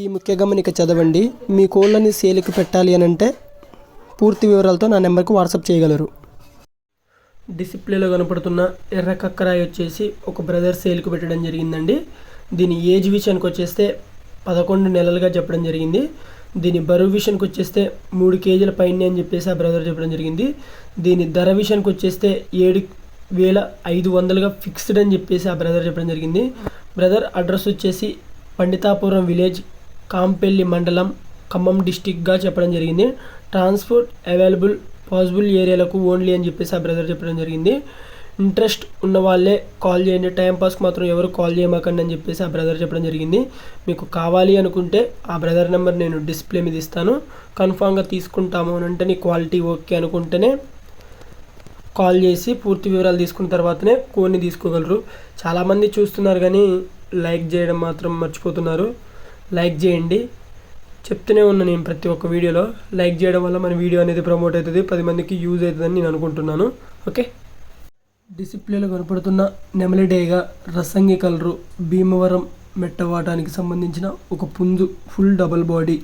ఈ ముఖ్య గమనిక చదవండి. మీ కోళ్ళని సేల్కి పెట్టాలి అని అంటే పూర్తి వివరాలతో నా నెంబర్కి వాట్సాప్ చేయగలరు. డిసిప్లేలో కనపడుతున్న ఎర్ర కక్కరాయి వచ్చేసి ఒక బ్రదర్ సేల్కి పెట్టడం జరిగిందండి. దీని ఏజ్ విషయానికి వచ్చేస్తే పదకొండు నెలలుగా చెప్పడం జరిగింది. దీని బరువు విషయానికి వచ్చేస్తే మూడు కేజీల పైన అని చెప్పేసి ఆ బ్రదర్ చెప్పడం జరిగింది. దీని ధర విషయానికి వచ్చేస్తే ఏడు వేల ఐదు వందలుగా ఫిక్స్డ్ అని చెప్పేసి ఆ బ్రదర్ చెప్పడం జరిగింది. బ్రదర్ అడ్రస్ వచ్చేసి పండితాపురం విలేజ్ కాంపెల్లి మండలం ఖమ్మం డిస్టిక్గా చెప్పడం జరిగింది. ట్రాన్స్పోర్ట్ అవైలబుల్ పాసిబుల్ ఏరియాలకు ఓన్లీ అని చెప్పేసి ఆ బ్రదర్ చెప్పడం జరిగింది. ఇంట్రెస్ట్ ఉన్న వాళ్ళే కాల్ చేయండి. టైంపాస్కి మాత్రం ఎవరు కాల్ చేయమాకండి అని చెప్పేసి ఆ బ్రదర్ చెప్పడం జరిగింది. మీకు కావాలి అనుకుంటే ఆ బ్రదర్ నెంబర్ నేను డిస్ప్లే మీద ఇస్తాను. కన్ఫామ్గా తీసుకుంటాము అని అంటే నీ క్వాలిటీ ఓకే అనుకుంటేనే కాల్ చేసి పూర్తి వివరాలు తీసుకున్న తర్వాతనే కోన్ని తీసుకోగలరు. చాలామంది చూస్తున్నారు కానీ లైక్ చేయడం మాత్రం మర్చిపోతున్నారు. లైక్ చేయండి. చెప్తూనే ఉన్నా నేను ప్రతి ఒక్క వీడియోలో లైక్ చేయడం వల్ల మన వీడియో అనేది ప్రమోట్ అవుతుంది పది మందికి యూజ్ అవుతుందని నేను అనుకుంటున్నాను. ఓకే? డిసిప్లేలో కనపడుతున్న నెమలిడేగా రసంగి కలరు భీమవరం మెట్టవాటానికి సంబంధించిన ఒక పుంజు ఫుల్ డబల్ బాడీ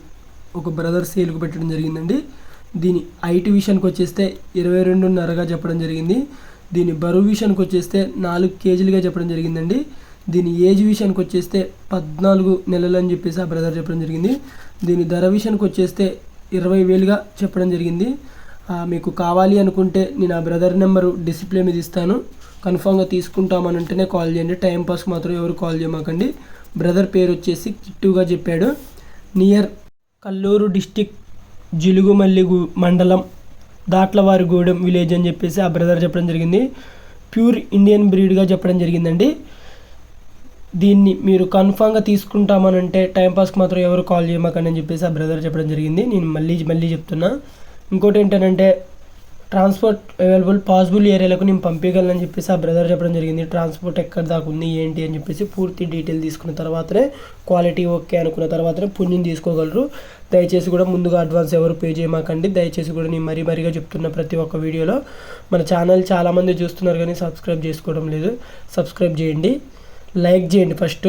ఒక బ్రదర్ సేల్కు పెట్టడం జరిగిందండి. దీని హైట్ విషయానికి వచ్చేస్తే ఇరవై రెండున్నరగా చెప్పడం జరిగింది. దీని బరువు విషయానికి వచ్చేస్తే నాలుగు కేజీలుగా చెప్పడం జరిగిందండి. దీని ఏజ్ విషయానికి వచ్చేస్తే పద్నాలుగు నెలలు అని చెప్పేసి ఆ బ్రదర్ చెప్పడం జరిగింది. దీని ధర విషయానికి వచ్చేస్తే ఇరవై వేలుగా చెప్పడం జరిగింది. మీకు కావాలి అనుకుంటే నేను ఆ బ్రదర్ నెంబరు డిస్ప్లే మీద ఇస్తాను. కన్ఫామ్గా తీసుకుంటామనంటేనే కాల్ చేయండి. టైం పాస్ మాత్రం ఎవరు కాల్ చేయమాకండి. బ్రదర్ పేరు వచ్చేసి కిట్టుగా చెప్పాడు. నియర్ కల్లూరు డిస్టిక్ జిలుగుమల్లి మండలం దాట్లవారిగూడెం విలేజ్ అని చెప్పేసి ఆ బ్రదర్ చెప్పడం జరిగింది. ప్యూర్ ఇండియన్ బ్రీడ్గా చెప్పడం జరిగిందండి. దీన్ని మీరు కన్ఫామ్గా తీసుకుంటామనంటే టైంపాస్కి మాత్రం ఎవరు కాల్ చేయమాకండి అని చెప్పేసి ఆ బ్రదర్ చెప్పడం జరిగింది. నేను మళ్ళీ మళ్ళీ చెప్తున్నా. ఇంకోటి ఏంటంటే ట్రాన్స్పోర్ట్ అవైలబుల్ పాసిబుల్ ఏరియాలకు నేను పంపించగలను చెప్పేసి ఆ బ్రదర్ చెప్పడం జరిగింది. ట్రాన్స్పోర్ట్ ఎక్కడ దాకా ఉంది ఏంటి అని చెప్పేసి పూర్తి డీటెయిల్ తీసుకున్న తర్వాతనే క్వాలిటీ ఓకే అనుకున్న తర్వాతనే పుణ్యం తీసుకోగలరు. దయచేసి కూడా ముందుగా అడ్వాన్స్ ఎవరు పే చేయమాకండి. దయచేసి కూడా నేను మరీ మరీగా చెప్తున్న ప్రతి ఒక్క వీడియోలో. మన ఛానల్ చాలామంది చూస్తున్నారు కానీ సబ్స్క్రైబ్ చేసుకోవడం లేదు. సబ్స్క్రైబ్ చేయండి. లైక్ చేయండి ఫస్ట్.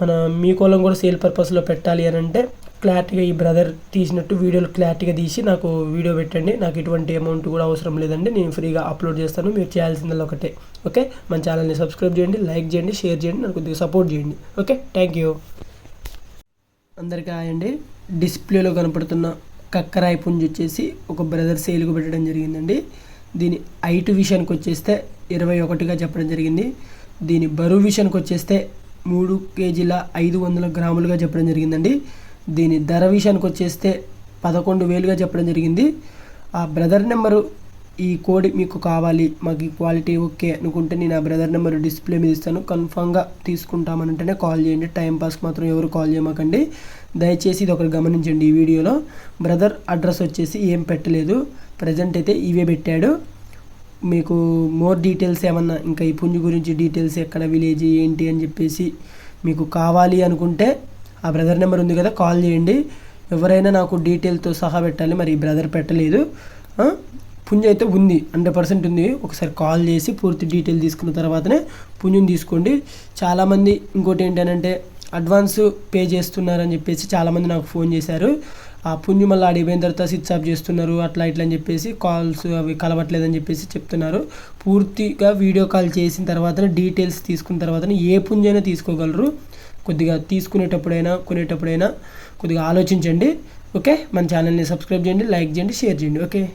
మన మీ కోలం కూడా సేల్ పర్పస్లో పెట్టాలి అని అంటే క్లారిటీగా ఈ బ్రదర్ తీసినట్టు వీడియోలు క్లారిటీగా తీసి నాకు వీడియో పెట్టండి. నాకు ఎటువంటి అమౌంట్ కూడా అవసరం లేదండి. నేను ఫ్రీగా అప్లోడ్ చేస్తాను. మీరు చేయాల్సిందల్లా ఒకటే. ఓకే? మన ఛానల్ని సబ్స్క్రైబ్ చేయండి లైక్ చేయండి షేర్ చేయండి నాకు కొద్దిగా సపోర్ట్ చేయండి. ఓకే? థ్యాంక్ యూ అందరికీ ఆయండి అండి. డిస్ప్లేలో కనపడుతున్న కక్కరాయి పుంజి వచ్చేసి ఒక బ్రదర్ సేల్కు పెట్టడం జరిగిందండి. దీని హైట్ విషయానికి వచ్చేస్తే ఇరవై ఒకటిగా చెప్పడం జరిగింది. దీని బరువు విషయానికి వచ్చేస్తే మూడు కేజీల ఐదు వందల గ్రాములుగా చెప్పడం జరిగిందండి. దీని ధర విషయానికి వచ్చేస్తే పదకొండు వేలుగా చెప్పడం జరిగింది. ఆ బ్రదర్ నెంబరు ఈ కోడి మీకు కావాలి మాకు ఈ క్వాలిటీ ఓకే అనుకుంటే నేను ఆ బ్రదర్ నెంబర్ డిస్ప్లే మీద ఇస్తాను. కన్ఫామ్గా తీసుకుంటామనంటేనే కాల్ చేయండి. టైంపాస్కి మాత్రం ఎవరు కాల్ చేయమాకండి. దయచేసి ఇది ఒకటి గమనించండి ఈ వీడియోలో. బ్రదర్ అడ్రస్ వచ్చేసి ఏం పెట్టలేదు. ప్రజెంట్ అయితే ఇవే పెట్టాడు. మీకు మోర్ డీటెయిల్స్ ఏమన్నా ఇంకా ఈ పుంజు గురించి డీటెయిల్స్ ఎక్కడ విలేజ్ ఏంటి అని చెప్పేసి మీకు కావాలి అనుకుంటే ఆ బ్రదర్ నెంబర్ ఉంది కదా కాల్ చేయండి. ఎవరైనా నాకు డీటెయిల్తో సహా పెట్టాలి మరి ఈ బ్రదర్ పెట్టలేదు. ఆ? పుంజు అయితే ఉంది హండ్రెడ్ పర్సెంట్ ఉంది. ఒకసారి కాల్ చేసి పూర్తి డీటెయిల్ తీసుకున్న తర్వాతనే పుంజుని తీసుకోండి. చాలామంది ఇంకోటి ఏంటంటే అడ్వాన్స్ పే చేస్తున్నారని చెప్పేసి చాలామంది నాకు ఫోన్ చేశారు. ఆ పుంజు మళ్ళీ తర్వాత స్విచ్ ఆఫ్ చేస్తున్నారు అట్లా ఇట్లా అని చెప్పేసి కాల్స్ అవి కలవట్లేదని చెప్పేసి చెప్తున్నారు. పూర్తిగా వీడియో కాల్ చేసిన తర్వాత డీటెయిల్స్ తీసుకున్న తర్వాత ఏ పుంజు అయినా తీసుకోగలరు. కొద్దిగా తీసుకునేటప్పుడైనా కొనేటప్పుడైనా కొద్దిగా ఆలోచించండి. ఓకే? మన ఛానల్ని సబ్స్క్రైబ్ చేయండి లైక్ చేయండి షేర్ చేయండి. ఓకే?